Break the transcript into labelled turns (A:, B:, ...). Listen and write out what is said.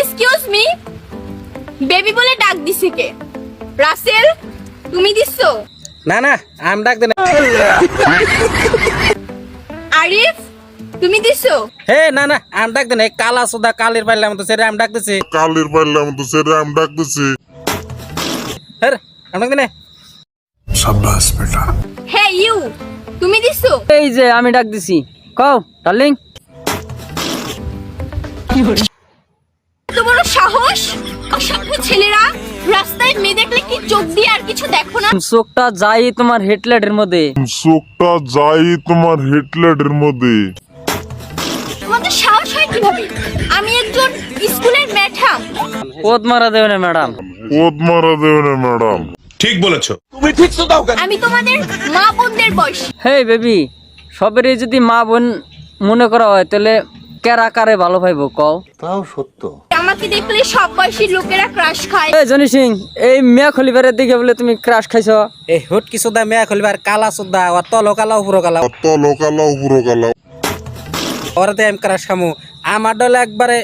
A: Excuse me baby বলে ডাক দিছে কে? রাসেল তুমি দিছো?
B: না না আম ডাক দেন
A: আরিফ তুমি দিছো?
B: হে না না আম ডাক দেন এই কালা সুদা কালের পাইলাম তো সেটা আম ডাকতেছে
C: কালের পারলাম তো সেটা আমি ডাকতেছি
B: হ্যাঁ আম ডাক দেন
A: হে ইউ তুমি দিছো?
D: এই যে আমি ডাক দিছি। কও ডার্লিং।
A: অসভ্য ছেলেরা রাস্তায় মেয়ে দেখলে কি চোখ দিয়ে আর কিছু দেখো না?
D: চোখটা যাই তোমার হেডলাইটের মধ্যে।
C: চোখটা যাই তোমার হেডলাইটের মধ্যে।
A: তোমাদের সাহস হয় কীভাবে? আমি একজন স্কুলের ম্যাডাম।
D: পদ মারা দেবে না ম্যাডাম।
C: ওদ মারা দেবে না ম্যাডাম।
E: ঠিক বলেছ।
A: আমি তোমাদের মা বোনদের বয়স।
D: হে বেবি সবেরই যদি মা বোন মনে করা হয় তাহলে কেরা কারে ভালো পাইবো কও?
A: আমাকে দেখলে সব বয়সী লোকেরা ক্রাশ খায়।
D: এই জনি সিং এই মিয়া খলিবারের দিকে বলে তুমি ক্রাশ খাইছো।
B: এই হুটকি সুদা মেয়া খুলবার কালা সুদা আর তল কালা উপর কালা
C: অত লোকালা উপর কালা
B: ওরাতে এম ক্রাশ খামু। আমার ডলে একবারে